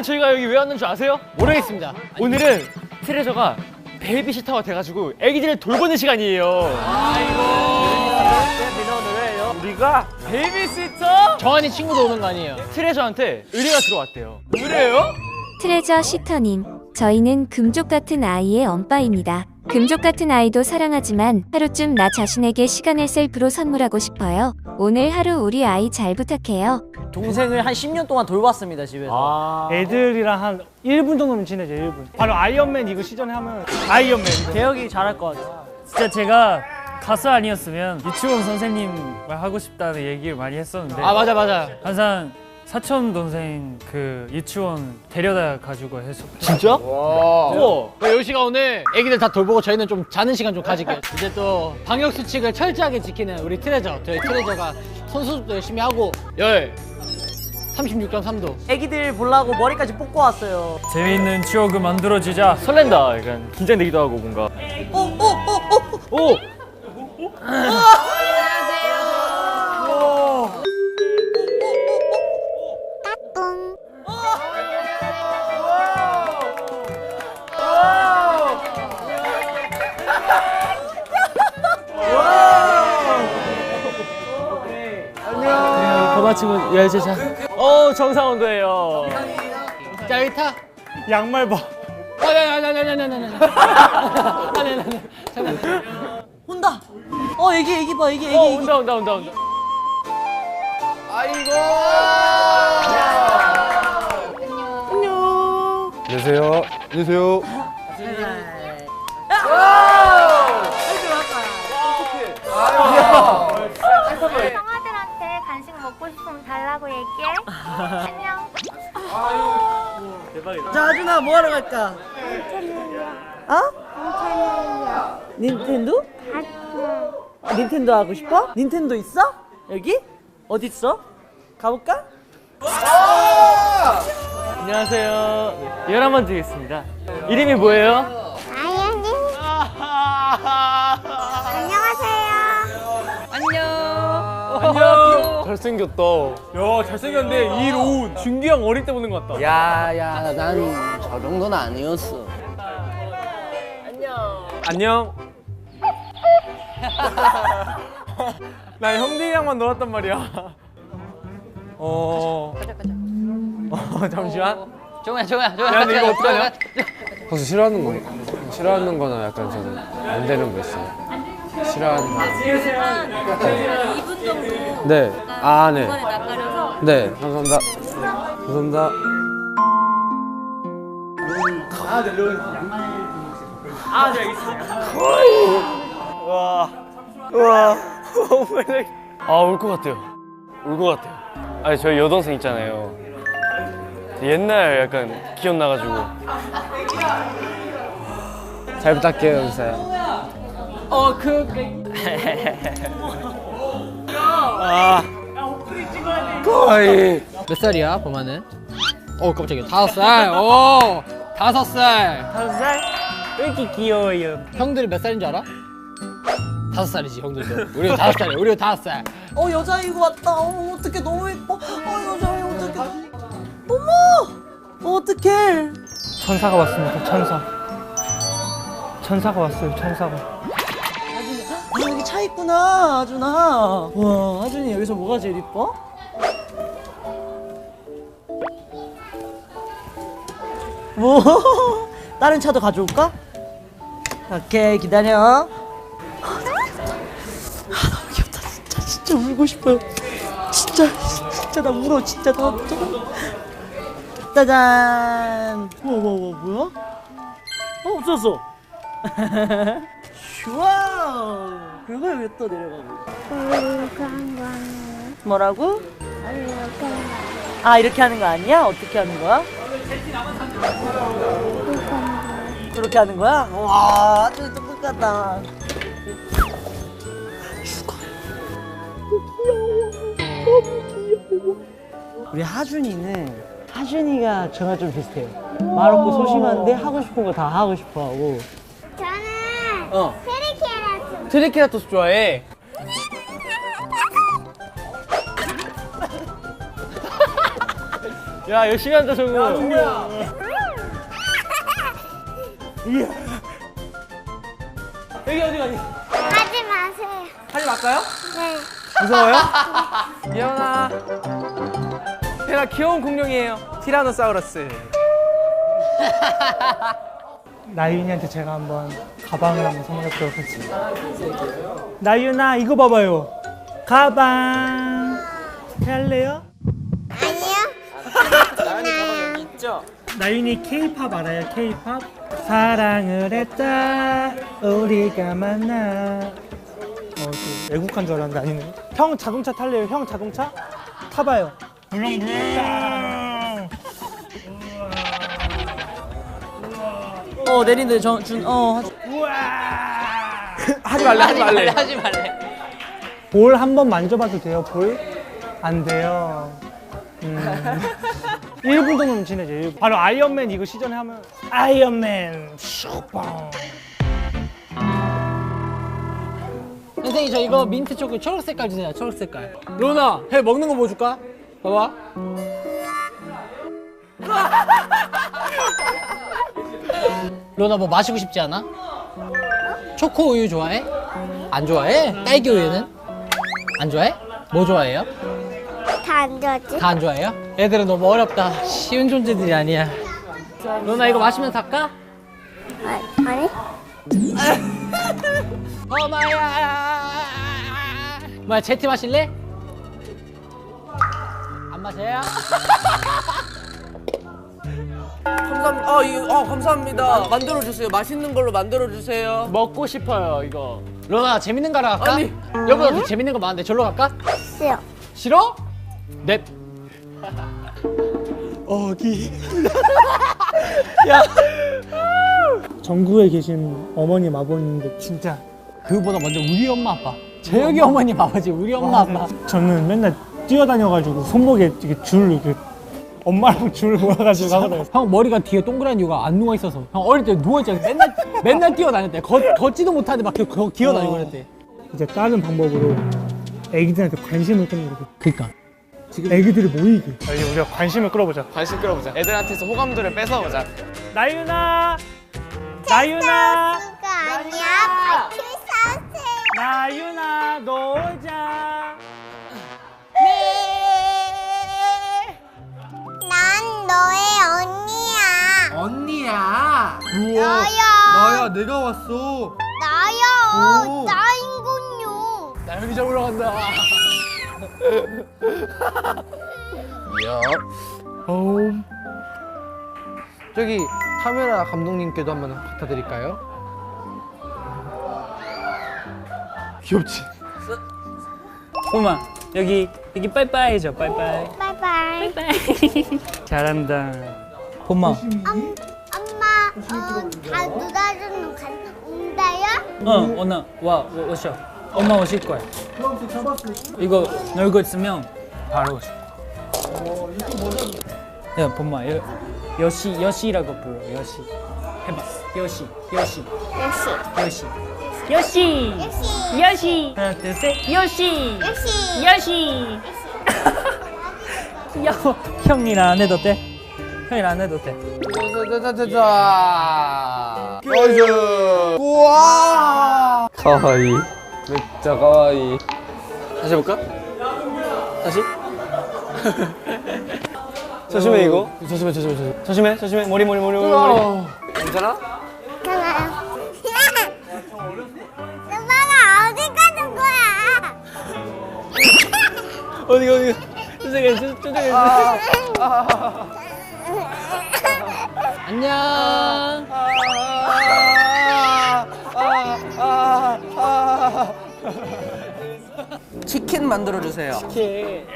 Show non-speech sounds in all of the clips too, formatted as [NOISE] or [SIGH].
오늘 저희가 여기 왜 왔는 줄 아세요? 모르겠습니다. 오늘은 트레저가 베이비시터가 돼가지고 애기들을 돌보는 시간이에요. 우리가 베이비시터? 정한이 친구도 오는 거 아니에요? 트레저한테 의뢰가 들어왔대요. 의뢰요? 트레저 시터님, 저희는 금족 같은 아이의 엄빠입니다. 금족 같은 아이도 사랑하지만 하루쯤 나 자신에게 시간을 셀프로 선물하고 싶어요. 오늘 하루 우리 아이 잘 부탁해요. 동생을 한 10년 동안 돌봤습니다 집에서. 애들이랑 한 1분 정도면 지내죠 1분 바로 아이언맨 이거 시전에 하면 아이언맨 대혁이 잘할 것 같아. 진짜 제가 가수 아니었으면 유치원 선생님 말 하고 싶다는 얘기를 많이 했었는데 아 맞아 맞아. 항상 사촌 동생 그 유치원 데려다 가지고 해서 진짜? 우와. 요시가 오늘 애기들 다 돌보고 저희는 좀 자는 시간 좀 가질게요. [LAUGHS] 이제 또 방역 수칙을 철저하게 지키는 우리 트레저. 저희 트레저가 선수도 열심히 하고 열 36.3도. 애기들 보려고 머리까지 뽑고 왔어요. 재미있는 추억을 만들어주자 설렌다. 약간 긴장되기도 하고 뭔가. 오! 더 맞추면 열제자. 어 정상원도예요. 자 여기 타. 양말 봐 잠깐. 온다. 어 애기 애기 봐 애기 애기. 어. 온다 온다 온다 온다. 아이고. 안녕하세요. 안녕하세요. 형아들한테 먹고 싶으면 달라고 얘기해. [LAUGHS] 안녕. 자 아준아 뭐 하러 갈까? 어? 닌텐도? 아, 닌텐도 하고 싶어? 닌텐도 있어? 여기? 어디 있어? 가볼까? 안녕하세요. 열 한번 드리겠습니다. 이름이 뭐예요? 아이언니. 안녕하 잘생겼다. 야 잘생겼는데 이로운 준기 형 어릴 때 보는 것 같다. 야 야 난 저 정도는 아니었어 안녕. [LAUGHS] 나 형들이랑만 놀았단 말이야. 어. 어 잠시만. 정우야 정우야 정우야. 야 근데 이거 어떡하냐? 혹시 싫어하는 거 싫어하는 거나 약간 저는 안 되는 거 있어요. 싫어하는 거. 2분 정도. 네. 아 네. 네 감사합니다. 감사합니다. 아울 것 같아요. 울 것 같아요. 아니 저희 여동생 있잖아요. 옛날 약간 기억나가지고. 잘 부탁해요 은사야. 어 그. 아. 거의. 몇 살이야 범아는? 어 깜짝이야 다섯 살. 오 다섯 살. 다섯 살? 왜 이렇게 귀여워요? 형들이 몇 살인 줄 알아? 다섯 살이지 형들도. 우리 다섯 살이야. 우리 다섯 살. 어 여자아이고 왔다. 어머 어떡해 너무 예뻐. 어 여자아이 어떡해. 어머 어떡해. 천사가 왔습니다 천사 천사가 왔어요 천사가 있구나 아준아. 와 아준이 여기서 뭐가 제일 이뻐? 뭐? [LAUGHS] 다른 차도 가져올까? 오케이 기다려. 아 진짜 울고 싶어요. 진짜 진짜 나 울어 진짜 나. 짜잔. 우와 우와 우와 뭐야? 어 없었어. [LAUGHS] 슈와 그걸 왜 또 내려가고 뭐라고? 아 이렇게 하는 거 아니야? 어떻게 하는 거야? 그렇게 하는 거야? 와 아주 똑똑하다 우리 하준이는 하준이가 저랑 좀 비슷해요 말 없고 소심한데 하고 싶은 거 다 하고 싶어 하고 저는 어. 트리케라토. 트리케라토스 좋아해. [LAUGHS] 야 열심히 한다 저거. 여기 어디 가니? 하지 마세요. 하지 말까요? 네. 무서워요? 예원아 제가 귀여운 공룡이에요 티라노사우루스 [LAUGHS] 나윤이한테 제가 한번 가방을 한번 선물해 보도록 하겠습니다. 나윤아 이거 봐봐요. 가방. 할래요? 아니요. 나윤이 K-팝 알아요? K-팝? 사랑을 했다 우리가 만나 어, 또 외국한 줄 알았는데 아니네 형 자동차 탈래요? 형 자동차? 타봐요 물렁물렁 어 내린대 준어 [LAUGHS] 하지 말래 하지 말래 하지 말래. 볼 한 번 만져봐도 돼요? 볼? 안 돼요 음. [LAUGHS] 1분 정도면 지내죠 1분. 바로 아이언맨 이거 시전에 하면 아이언맨 슈빵 선생님 저 이거 민트 초코 초록 색깔 주세요. 초록 색깔. 로나 해 먹는 거 뭐 줄까? 봐봐. [LAUGHS] 로나 뭐 마시고 싶지 않아? 초코 우유 좋아해? 안 좋아해? 딸기 우유는? 안 좋아해? 뭐 좋아해요? 다 안 좋았지? 다 안 좋아해요? 애들은 너무 어렵다. 쉬운 존재들이 아니야. 로나 이거 마시면서 할까? 아니? [LAUGHS] 어마야. 뭐야 제티 마실래? 안 마셔요? [LAUGHS] 감사합니다 어, 이, 어 감사합니다 만들어 주세요 맛있는 걸로 만들어 주세요 먹고 싶어요 이거. 로나 재밌는 거 하러 갈까? 아니. 여보 나 재밌는 거 많은데 절로 갈까? 싫어. 싫어? 넵. [LAUGHS] 어기 전국에 계신 어머님 아버님들 진짜 그보다 먼저 우리 엄마 아빠. 재혁이 어머님 아버지 우리 엄마 아빠. 저는 맨날 뛰어다녀가지고 손목에 이렇게 줄 이렇게 엄마랑 줄 모아가지고 하거든요 형 머리가 뒤에 동그란 이유가 안 누워 있어서. 형 어릴 때 누워 있잖아. 맨날 맨날 뛰어다녔대. 걷 걷지도 못하는데 막 그- 그- 기어다니고 그랬대. 이제 다른 방법으로 애기들한테 관심을 끄는 거죠 그니까. 애기들이 모이게 여기 우리가 관심을 끌어보자 관심 끌어보자 애들한테서 호감도를 뺏어보자 나윤아 나윤아 그거 아니야. 바퀴 사세요. 나윤아 놀자 난 너의 언니야. 언니야 나야. 내가 왔어 나야. 오. 나인군요. 나연이 잡으러 간다. 저기 카메라 감독님께도 한번 부탁드릴까요? 귀엽지? 봄아 여기 여기 빠이빠이 해줘 빠이빠이 바이바이. 잘한다. 봄아 엄, 엄마, 어, 다 누나들은 간다요? 어 오늘 와 오- 오셔. 엄마 오실 거야. 이거 놀고 있으면 바로 오셔 야. 봄아 여, 여시 여시라고 불러. 여시. 해봐. 여시 여시. 여시. 여시. 역시. 여시. 하나 둘 셋. 여시. 역시. 여시 귀여워. [LAUGHS] 형이랑 안 해도 돼? 형이랑 안 해도 돼? 짜자자자자 나이스 우와. 가와이. 진짜 가와이. 다시 해볼까? 다시? [LAUGHS] 조심해 이거. 조심해 조심해 조심해. 조심해 조심해. 머리 머리 머리 머리 머리. 괜찮아? 괜찮아요. [LAUGHS] 누나가 어디 가는 거야? 어디가 어디 가 조심해 조심해 안녕. 치킨 만들어 주세요 어떤 치킨?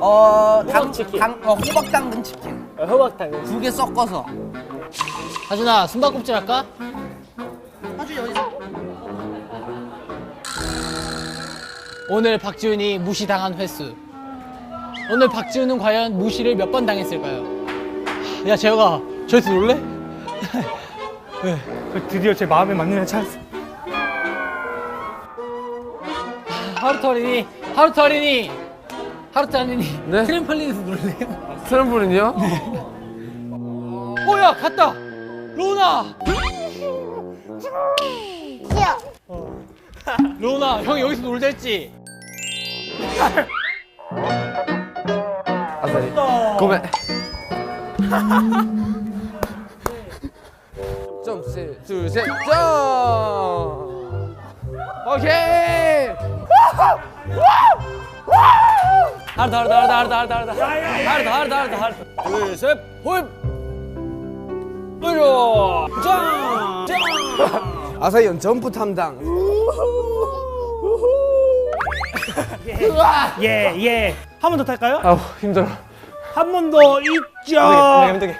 어, 당, 당, 어, 호박 당근 치킨. 호박 당근 두개 섞어서. 하준아 숨바꼭질 할까? 오늘 박지훈이 무시당한 횟수. 오늘 박지훈은 과연 무시를 몇 번 당했을까요? 야 재혁아 저기서 놀래? [LAUGHS] 그 드디어 제 마음에 맞는 애 찾았어 하루토 어린이 하루토 어린이 하루짜니니 네? 트램펄린에서 놀래요? 트램폴린이요? [LAUGHS] 오야 갔다. 로나. 귀여워. 로나 형 여기서 놀자 했지. [LAUGHS] 고메 점프 둘셋 점 오케이 하르다 하르다 하르다 하르다 하르다 하르다 하르다 하르다 하르다 하르다 둘셋 홀 으로 짱! 짱! 아사히언 점프 탐당 예, 예. 한 번 더 탈까요? 아우 힘들어 한 번 더 있죠. 힘들게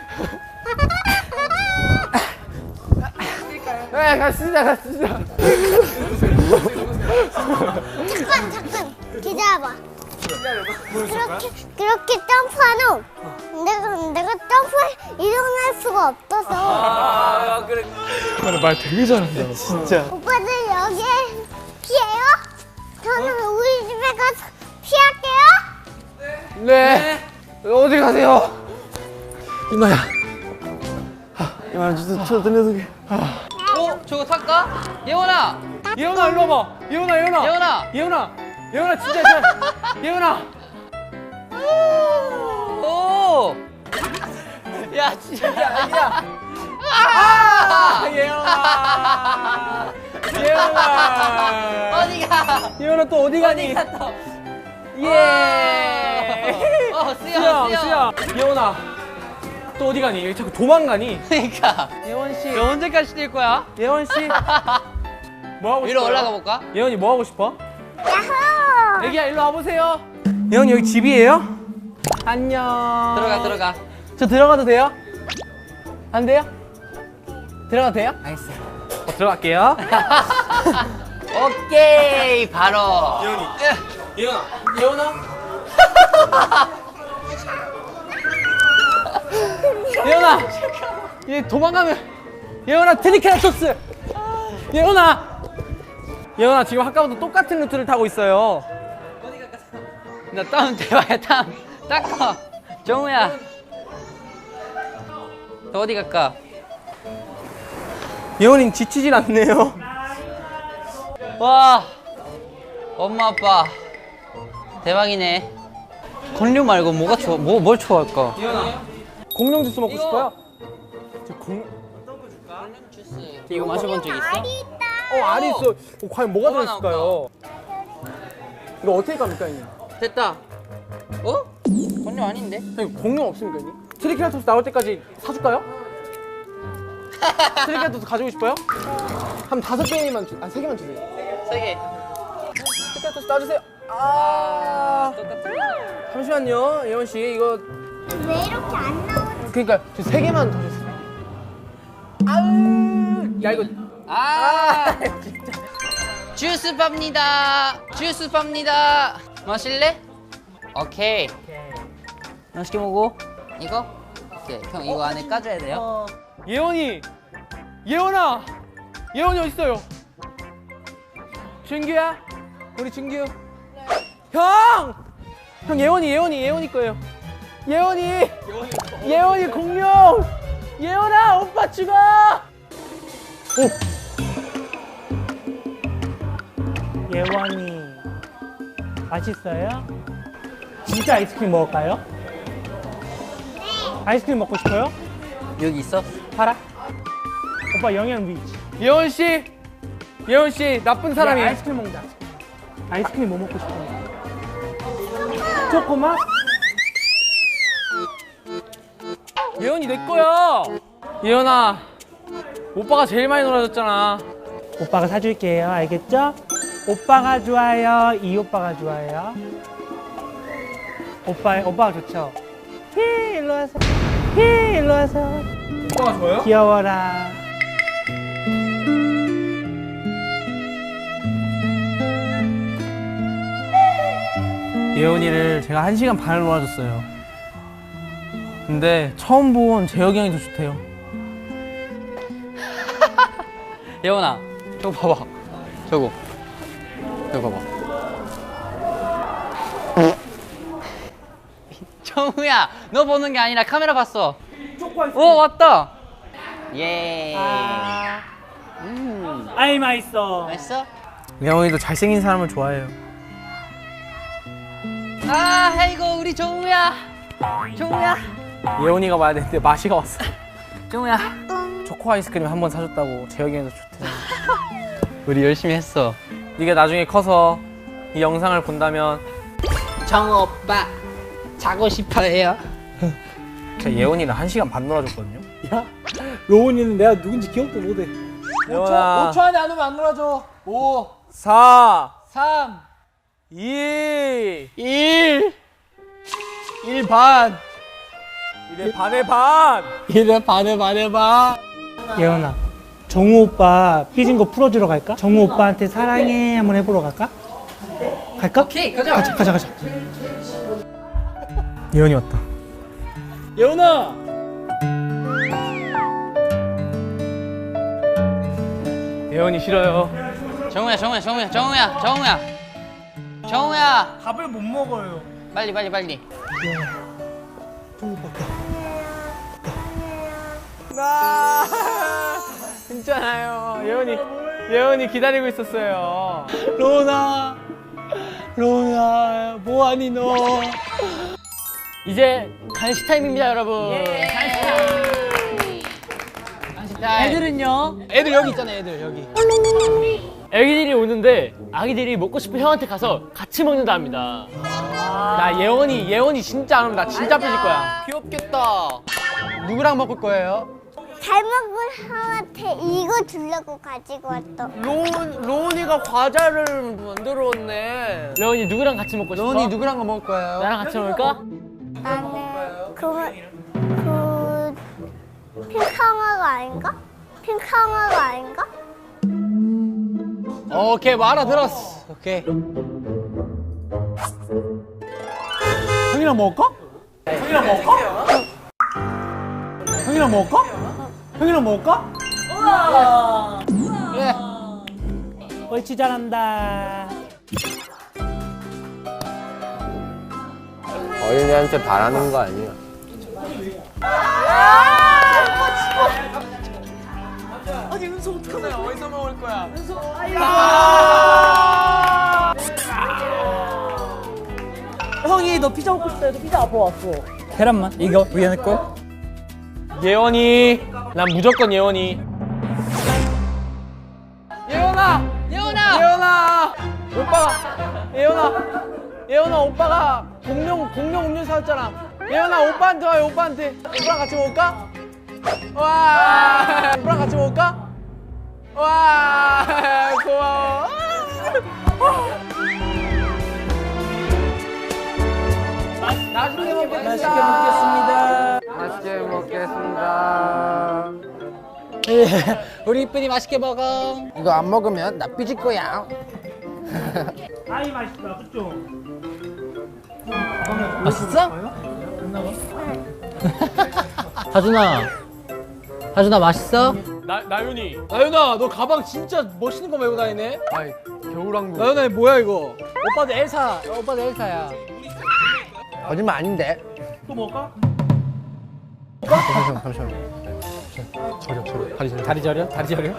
네 갔습니다 갔습니다 잠깐 잠깐 기다려봐. 그렇게 그렇게 점프하는 내가 내가 점프 일어날 수가 없어서 아, 말 되게 잘한다 진짜 오빠들 여기에 피해요? 저는 우리 집에 가서 피할게요. 네. 어디 가세요? 이마야. 어 저거 탈까? 예원아. 예원아 일로 와봐. 예원아 예원아. 예원아. 예원아. 예원아 진짜 잘. 예원아. 오. 야 진짜 아니야. 아 예원아. 예원아. 어디가? 예원아 또 어디 가니? 갔다. 예. 어 수영 수영 수영. 수영. 예원아. 또 어디 가니? 자꾸 도망가니? 그러니까. 예원 씨. 너 언제까지 뛸 거야? 예원 씨. [LAUGHS] 뭐 하고 위로 싶어요? 올라가 볼까? 예원이 뭐 하고 싶어? 야호! 애기야 일로 와보세요. 예원 여기 집이에요? 안녕. 들어가 들어가. 저 들어가도 돼요? 안 돼요? 들어가도 돼요? 알겠어. 어, 들어갈게요. [LAUGHS] 오케이 바로. 예원아, 예원아. 예원아, [LAUGHS] 얘 도망가면 예원아 트리케라톱스. 예원아, 예원아 지금 아까부터 똑같은 루트를 타고 있어요. 나땀 대봐야 땀. 닦아. 정우야. 너 어디 갈까? 예원이 지치질 않네요. 와. 엄마 아빠. 대박이네. 건류 말고 뭐가 좋아? 뭐 뭘 좋아할까? 공룡 주스 먹고 싶어요? 저 공, 이거 마셔본 적 있어? 알이 있다. 어 알이 있어. 어, 과연 뭐가 들어있을까요? 이거 어떻게 갑니까, 형님? 됐다. 어? 건류 아닌데? 형님 공룡 없습니까, 형님? 트리케라톱스 나올 때까지 사줄까요? [LAUGHS] 트리케라톱스 가지고 싶어요? 한 다섯 개만 주, 아세 개만 주세요. 세 개. 트리케라톱스 따주세요. 아, 잠시만요, 예원 씨 이거 왜 이렇게 안 나오지? 그러니까 저 세 개만 더 주세요. 아으, 야 이거 아, [LAUGHS] 주스 팝니다. 주스 팝니다. 마실래? 오케이. 맛있게 먹어. 이거? 오케이. 형 이거 안에 까줘야 돼요. 예원이, 예원아, 예원이 어디 있어요? 준규야, 우리 준규. 형, 형 예원이, 예원이, 예원이 거예요. 예원이, 예원이 공룡. 예원아, 오빠 죽어. 예원이 맛있어요? 진짜 아이스크림 먹을까요? 아이스크림 먹고 싶어요? 여기 있어? 팔아? 오빠 영양 위치. 예원 씨, 예원 씨 나쁜 사람이. 야, 아이스크림 먹자. 아이스크림 뭐 먹고 싶어요? 초코맛? 예원이 내 거야. 예원아, 오빠가 제일 많이 놀아줬잖아. 오빠가 사줄게요. 알겠죠? 오빠가 좋아요. 이 오빠가 좋아요. 오빠 오빠가 좋죠. 히 일로 와서. 히 일로 와서. 오빠가 좋아요? 귀여워라. 예원이를 제가 한 시간 반을 놀아줬어요. 근데 처음 본 재혁이 형이 더 좋대요. [LAUGHS] 예원아, 저거 봐봐. 저거. 저거 봐봐. [LAUGHS] 정우야, 너 보는 게 아니라 카메라 봤어. 오, 왔다. 예. 아이 맛있어. 맛있어? 예원이도 잘생긴 사람을 좋아해요. 아, 아이고 우리 정우야. 정우야. 예원이가 와야 되는데 마시가 왔어. [LAUGHS] 정우야. 초코 아이스크림 한 번 사줬다고 재혁이는 좋대. [LAUGHS] 우리 열심히 했어. 네가 나중에 커서 이 영상을 본다면 정우 오빠 자고 싶어해요. 제가 예원이랑 한 시간 반 놀아줬거든요. 야, 로운이는 내가 누군지 기억도 못해. 예원아. 5초 안에 안 오면 안 놀아줘. 5, 4, 3, 2, 1, 1 반. 이래 반에 반. 1에 반에 반에 반. 예원아, 정우 오빠 삐진 거 풀어주러 갈까? 정우 오빠한테 사랑해 한번 해보러 갈까? 갈까? 오케이, 가자. 가자, 가자, 가자. 예원이 왔다. 예훈아. 예원이 싫어요. 정우야, 정우야, 정우야, 정우야, 정우야. 정우야. 밥을 못 먹어요. 빨리 빨리 빨리. 오 나 괜찮아요. 예원이 예원이 기다리고 있었어요. 로나. 로나, 뭐하니 너? 이제 간식 타임입니다, 여러분. 간식 타임. 간식 타임. 애들은요? 애들 여기 있잖아요, 애들 여기. 애기들이 오는데 아기들이 먹고 싶은 형한테 가서 같이 먹는다 합니다. 나 예원이 예원이 진짜 안 오면 나 진짜 삐질 거야. 귀엽겠다. 누구랑 먹을 거예요? 잘 먹은 형한테 이거 주려고 가지고 왔어. 로운 로운이가 과자를 만들어 왔네. 레원이 누구랑 같이 먹고 싶어? 레원이 누구랑 먹을 거예요? 나랑 같이 먹을까? 나는 그거 그 핑크항아가 아닌가? 핑크항아가 아닌가? 오케이, 뭐 알아들었어. 오케이. 형이랑 먹을까? 형이랑 먹을까? 형이랑 먹을까? 형이랑 먹을까? 그래. 옳지 잘한다. 어린이한테 바라는 거 아니야. 아 니 은서 어떡하냐? 어디서 먹을 거야? 형이 너 피자 먹고 싶다 해서 피자 앞으로 왔어. 계란만 이거 위에 거. 예원이 난 무조건 예원이. 예원아 예원아! 예원아 오빠가 예원아 예원아 오빠가 공룡 공룡 음료 사왔잖아. 예원아 오빠한테 와요 오빠한테. 오빠랑 같이 먹을까? 와 오빠랑 같이 먹을까? 와 고마워. 나중에 먹겠습니다. 맛있게 먹겠습니다. 예, 우리 이쁜이 맛있게 먹어. 이거 안 먹으면 나 삐질 거야. 아이 맛있다, 그쵸? 맛있어? [LAUGHS] 하준아. 하준아 맛있어? 나 나윤이. 나윤아, 너 가방 진짜 멋있는 거 메고 다니네. 아이 겨울왕국. 나윤아, 이거 뭐야 이거? 오빠도 엘사. 오빠도 엘사야. 거짓말 아닌데. 또 먹을까? 잠시만 잠시만. 저려 저려 다리 저려. 다리 저려? 다리 저려?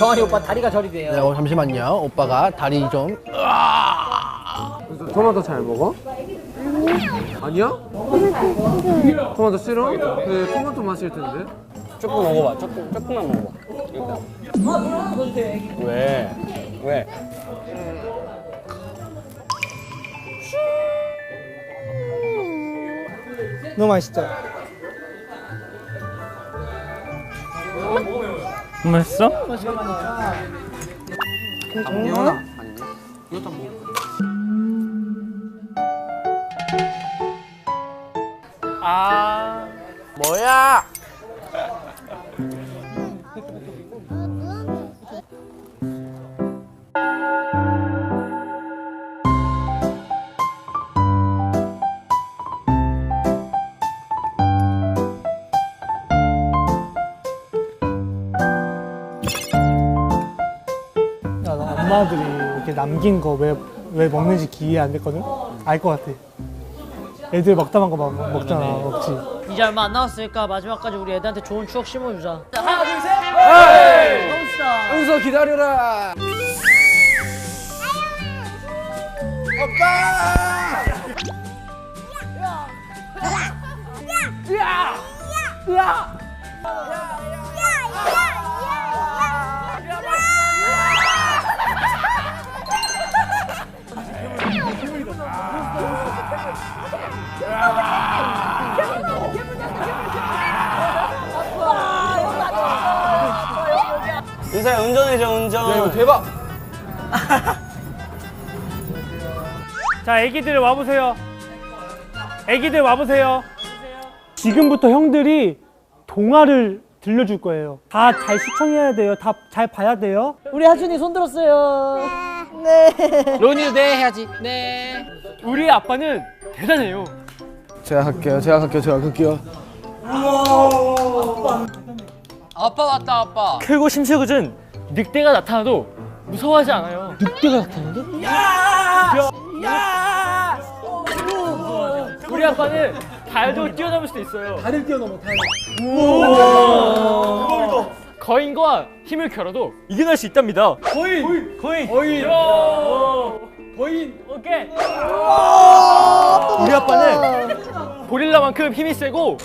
정환이 오빠 다리가 저리 돼요. 네, 어, 잠시만요. 오빠가 다리 좀. 토마토 잘 먹어? 아니야? 토마토 싫어? 그 토마토 맛일 텐데. 조금 먹어봐. 조금 조금만 먹어봐. 왜? 왜? 너무 맛있죠? 맛있어? 아 뭐야? 엄마들이 이렇게 남긴 거 왜 왜 먹는지 이해 안 됐거든? 알 것 같아. 애들 먹다 만 거 먹, 먹잖아 먹지. 이제 얼마 안 남았으니까 마지막까지 우리 애들한테 좋은 추억 심어주자. 은서 기다려라. 은서야 운전해줘 운전. 야 이거 대박. [LAUGHS] 자 애기들 와보세요 애기들 와보세요 지금부터 형들이 동화를 들려줄 거예요 다 잘 시청해야 돼요 다 잘 봐야 돼요 우리 하준이 손 들었어요. [LAUGHS] 로니도 네 해야지. 네. 우리 아빠는 대단해요. 제가 할게요. 제가 할게요. 제가 할게요. 아빠 왔다 아빠. 크고 심술궂은 늑대가 나타나도 무서워하지 않아요. 늑대가 나타나는데? 우리 아빠는 달도 뛰어넘을 수도 있어요. 다리를 뛰어넘어 다리 거인과 힘을 겨뤄도 이겨낼 수 있답니다. 거인, 거인, 거인, 거인. 오케이. 우리 아빠는 고릴라만큼 힘이 세고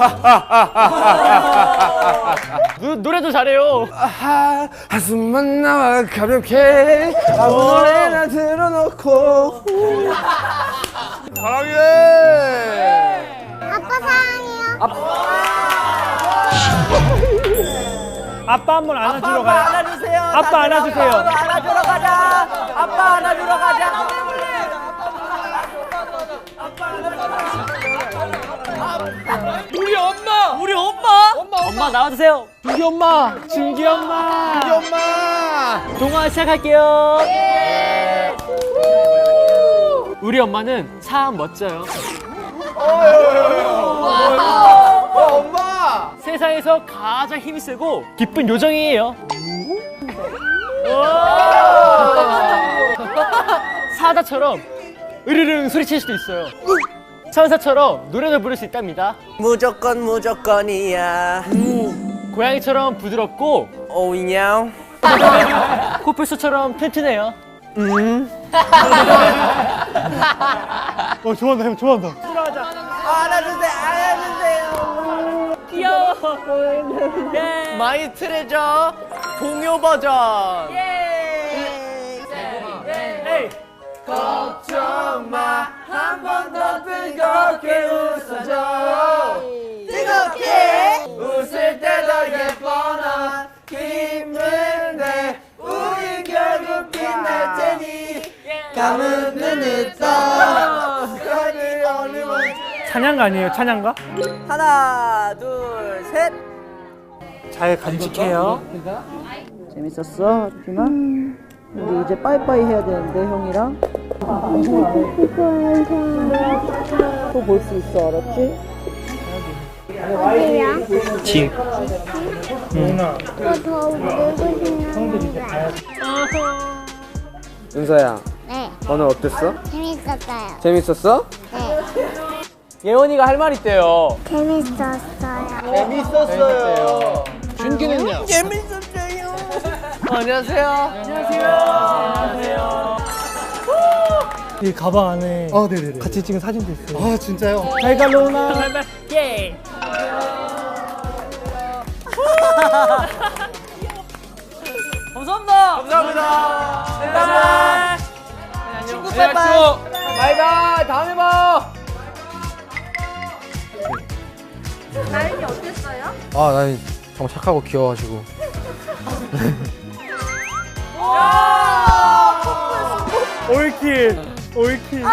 [LAUGHS] 노, 노래도 잘해요. 아하 한숨만 나와 가볍게 아무 노래나 틀어놓고 사랑해. 아빠 사랑해요. 아빠 한 번 안아주러 가요 안아주세요. 아빠 안아주세요 안아주러 가자. 아빠 안아주러 가자. 우리 엄마, 우리 엄마, 엄마, 엄마 나와주세요. 준기 엄마. 준기 엄마. 엄마. 동화 시작할게요. 우리 엄마는 참 멋져요. 엄마. 세상에서 가장 힘이 세고 기쁜 요정이에요. 사자처럼 으르릉 소리칠 수도 있어요. 천사처럼 노래도 부를 수 있답니다. 무조건 무조건이야. 고양이처럼 부드럽고 오이냥. [LAUGHS] 코뿔소처럼 튼튼해요. [LAUGHS] 어 좋아한다 형 좋아한다 안아주세요 안아주세요. 귀여워. [LAUGHS] 예. 마이 트레저 동요 버전. 걱정 마, 한 번 더 뜨겁게 웃어줘. 뜨겁게 웃을 때 더 예뻐 넌 힘든데 우린 결국 빛날 테니 감은 눈을 떠. 어느 찬양가 아니에요 찬양가? 하나, 둘, 셋. 잘 간직해요 재밌었어, 하준 아? 우리 이제 빠이빠이 해야 되는데 형이랑 또 볼 수 있어, 알았지? 어디야? 집 또더 놀고 싶는데. 은서야, 네, 오늘 어땠어? 재밌었어요. 재밌었어? 네, 예원이가 할 말 있대요. 재밌었어요. 재밌었어요. 준기는요. 재밌었어요. 안녕하세요. 이 가방 안에 어, 네네네. 같이 찍은 사진도 있어요 아 진짜요? 잘 가 로나 [LAUGHS] 예. [LAUGHS] 감사합니다. 감사합니다. 친구 빠이빠이. 바이바이. 다음에 봐. 아, 나 정말 착하고 귀여워가지고. [LAUGHS] 올킬 올킬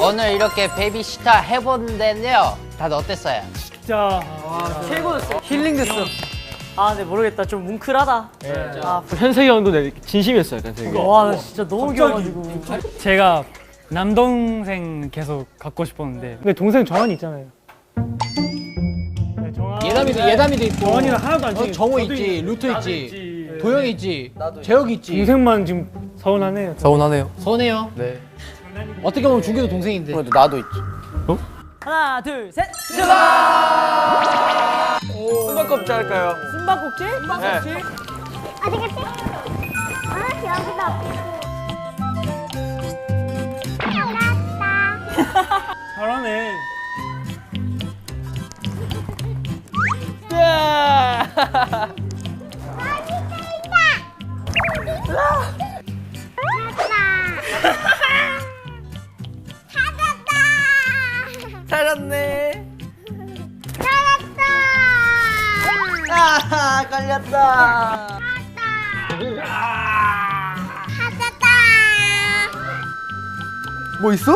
오늘 이렇게 베이비시터 해본데요. 다들 어땠어요? 진짜 최고였어. 힐링 됐어. 아, 근데 모르겠다. 좀 뭉클하다. 아, 현석이 형도 내 진심이었어요, 현석이. 와, 나 진짜 너무 귀여워가지고. 제가 남동생 계속 갖고 싶었는데 근데 동생 정한이 있잖아요 네, 정한 예담이도 예담이도 있고. 정한이는 하나도 안 어, 챙겨 정우 있지, 있- 루트 있지. 도영 있지, 재혁 있지. 동생만 지금 서운하네요. 서운하네요. 서운해요. 네. 어떻게 보면 중규도 동생인데. 그래도 나도 있지. 하나, 둘, 셋. 수박껍질 할까요? 숨바꼭질? 숨바꼭질? 어디 갔지? 아, 여기다. 알았다. 잘하네. [LAUGHS] 찾았다. 잘했네. 찾았다. 아, 걸렸다. 찾았다. 뭐 있어?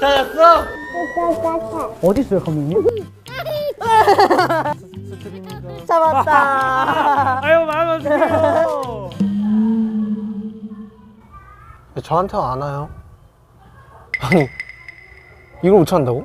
찾았어? 어디 있어요, 감독님? [LAUGHS] 잡았다. [LAUGHS] 아유, 마음 어떡해요. 저한테 안 와요. 아니 이걸 못 찾는다고?